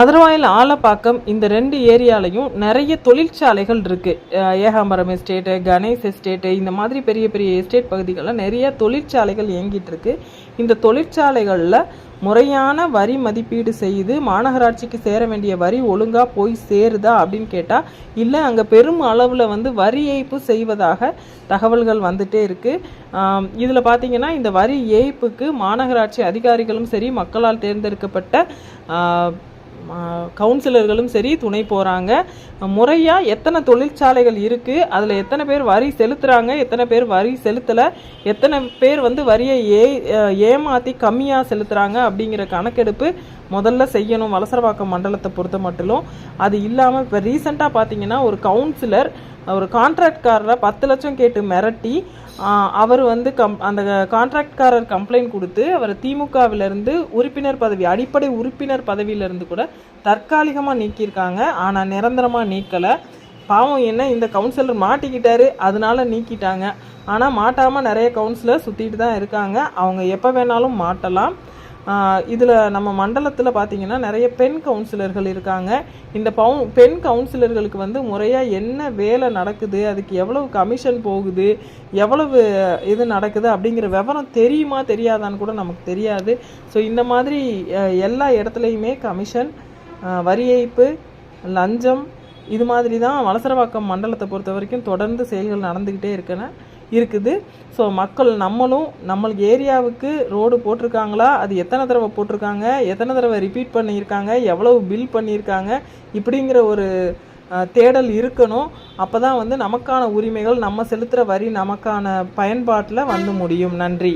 மதுரவாயில் ஆலப்பாக்கம் இந்த ரெண்டு ஏரியாலையும் நிறைய தொழிற்சாலைகள் இருக்குது ஏகாம்பரம் எஸ்டேட்டு கணேஷ் எஸ்டேட்டு இந்த மாதிரி பெரிய பெரிய எஸ்டேட் பகுதிகளில் நிறைய தொழிற்சாலைகள் இயங்கிட்டு இருக்கு. இந்த தொழிற்சாலைகளில் முறையான வரி மதிப்பீடு செய்து மாநகராட்சிக்கு சேர வேண்டிய வரி ஒழுங்காக போய் சேருதா அப்படின்னு கேட்டால் இல்லை அங்கே பெரும் அளவில் வந்து வரி ஏய்ப்பு செய்வதாக தகவல்கள் வந்துட்டே இருக்குது இதில் பார்த்தீங்கன்னா இந்த வரி ஏய்ப்புக்கு மாநகராட்சி அதிகாரிகளும் சரி மக்களால் தேர்ந்தெடுக்கப்பட்ட கவுன்சிலர்களும் சரி துணை போகிறாங்க முறையாக எத்தனை தொழிற்சாலைகள் இருக்குது அதில் எத்தனை பேர் வரி செலுத்துகிறாங்க எத்தனை பேர் வரி செலுத்தலை எத்தனை பேர் வந்து வரியை ஏ ஏமாற்றி கம்மியாக செலுத்துகிறாங்க அப்படிங்கிற கணக்கெடுப்பு முதல்ல செய்யணும். வலசரவாக்கம் மண்டலத்தை பொறுத்த மட்டும் அது இல்லாமல் இப்போ ரீசெண்டாக பார்த்தீங்கன்னா ஒரு கவுன்சிலர் ஒரு கான்ட்ராக்ட்காரரை பத்து லட்சம் கேட்டு மிரட்டி அவர் வந்து கம் அந்த கான்ட்ராக்ட்காரர் கம்ப்ளைண்ட் கொடுத்து அவர் திமுகவிலிருந்து உறுப்பினர் பதவி அடிப்படை உறுப்பினர் பதவியிலிருந்து கூட தற்காலிகமாக நீக்கியிருக்காங்க. ஆனால் நிரந்தரமாக நீக்கலை. பாவம் என்ன இந்த கவுன்சிலர் மாட்டிக்கிட்டாரு அதனால நீக்கிட்டாங்க. ஆனால் மாட்டாமல் நிறைய கவுன்சிலர் சுற்றிட்டு தான் இருக்காங்க. அவங்க எப்போ வேணாலும் மாட்டலாம். இதில் நம்ம மண்டலத்தில் பார்த்திங்கன்னா நிறைய பெண் கவுன்சிலர்கள் இருக்காங்க. இந்த பவு பெண் கவுன்சிலர்களுக்கு வந்து முறையாக என்ன வேலை நடக்குது அதுக்கு எவ்வளவு கமிஷன் போகுது எவ்வளவு இது நடக்குது அப்படிங்கிற விவரம் தெரியுமா தெரியாதான்னு கூட நமக்கு தெரியாது. ஸோ இந்த மாதிரி எல்லா இடத்துலையுமே கமிஷன் வரி ஏய்ப்பு லஞ்சம் இது மாதிரி தான் வலசரவாக்கம் மண்டலத்தை பொறுத்த வரைக்கும் தொடர்ந்து செயல்கள் நடந்துக்கிட்டே இருக்கன. இருக்குது. ஸோ மக்கள் நம்மளும் நம்மளுக்கு ஏரியாவுக்கு ரோடு போட்டிருக்காங்களா? அது எத்தனை தடவை போட்டிருக்காங்க? எத்தனை தடவை ரிப்பீட் பண்ணியிருக்காங்க? எவ்வளவு பில் பண்ணியிருக்காங்க? இப்படிங்கிற ஒரு தேடல் இருக்கணும். அப்போ தான் வந்து நமக்கான உரிமைகள் நம்ம செலுத்துகிற வரி நமக்கான பயன்பாட்டில் வந்து முடியும். நன்றி.